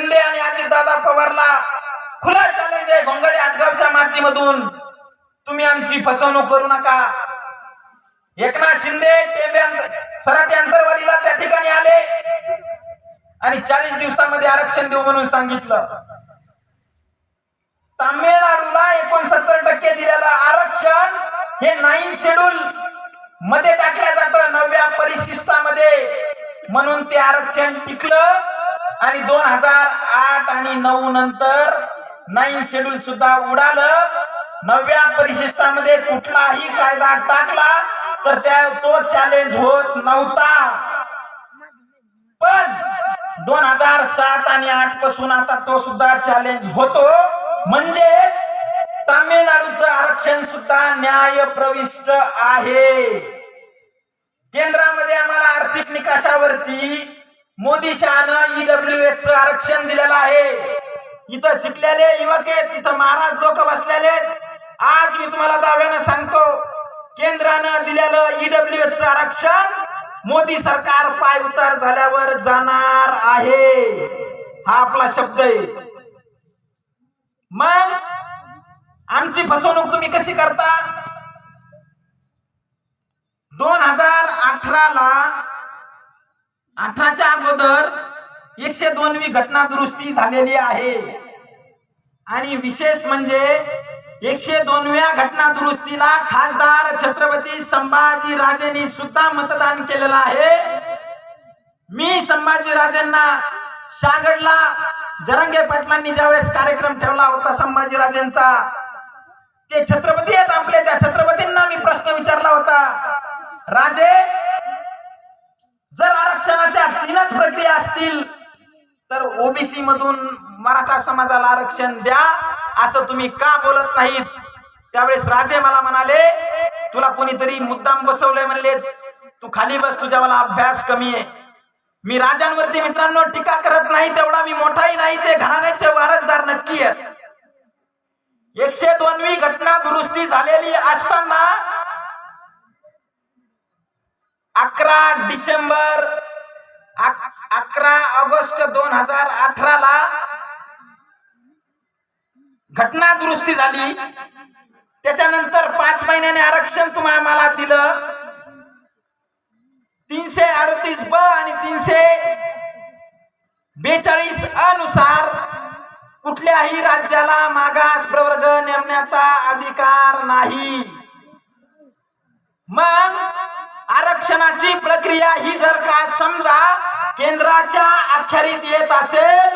शिंदे आणि अजितदादा पवारला खुला चॅलेंज आहे घोंगडे आटगावच्या माध्यमातून तुम्ही आमची फसवणूक करू नका. एकनाथ शिंदे टेंबे सराटी अंतरवालीला त्या ठिकाणी आले. आणि चाळीस दिवसांमध्ये आरक्षण देऊ म्हणून सांगितलं. तामिळनाडूला एकोणसत्तर टक्के दिलेलं आरक्षण हे नाईन शेड्यूल. मध्ये टाकल्या जातं नव्या परिशिष्टामध्ये. म्हणून ते आरक्षण टिकलं. आणि दोन हजार आठ आणि नऊ नंतर नाईन शेड्यूल सुद्धा उडालं. नव्या परिशिष्टामध्ये कुठलाही कायदा टाकला तर त्या तो चॅलेंज होत नव्हता. पण दोन हजार सात आणि आठपासून आता तो सुद्धा चॅलेंज होतो. म्हणजेच तामिळनाडूचं आरक्षण सुद्धा न्याय प्रविष्ट आहे. केंद्रामध्ये आम्हाला आर्थिक निकाषावरती मोदी शहानं ईडब्ल्यू एच च आरक्षण दिलेलं आहे. इथं शिकलेले युवक आहेत इथं महाराज लोक बसलेले आहेत. आज मी तुम्हाला दाव्यानं सांगतो केंद्रानं दिलेलं ईडब्ल्यू एच च आरक्षण मोदी सरकार पाय उतार झाल्यावर जाणार आहे. हा आपला शब्द आहे. मग आमची फसवणूक तुम्ही कशी करता? दोन हजार अठराला अठराच्या अगोदर एकशे दोनवी घटना दुरुस्ती झालेली आहे. आणि विशेष म्हणजे एकशे दोनव्या घटना दुरुस्तीला खासदार छत्रपती संभाजी राजेंनी सुद्धा मतदान केलेलं आहे. मी संभाजी राजेंना शागडला जरंगे पाटलांनी ज्यावेळेस कार्यक्रम ठेवला होता संभाजी राजेंचा ते छत्रपती आहेत आपले त्या छत्रपतींना मी प्रश्न विचारला होता. राजे आरक्षणाच्या प्रक्रिया असतील तर ओबीसी मधून मराठा समाजाला आरक्षण द्या. असं तुम्ही का बोलत नाहीत? त्यावेळेस राजे मला म्हणाले तुला कोणीतरी मुद्दाम बसवलंय म्हणले तू खाली बस तुझ्या मला अभ्यास कमी आहे. मी राजांवरती मित्रांनो टीका करत नाही तेवढा मी मोठाही नाही ते घराण्याचे वारसदार नक्की आहेत. एकशे दोनवी घटना दुरुस्ती झालेली असताना अकरा डिसेंबर अकरा ऑगस्ट दोन हजार अठराला घटना दुरुस्ती झाली. त्याच्यानंतर पाच महिन्याने आरक्षण तुम्ही आम्हाला दिलं. तीनशे अडतीस ब आणि तीनशे बेचाळीस अनुसार कुठल्याही राज्याला मागास प्रवर्ग नेमण्याचा अधिकार नाही. मग आरक्षणाची प्रक्रिया ही जर का समजा केंद्राच्या अखेरीत येत असेल.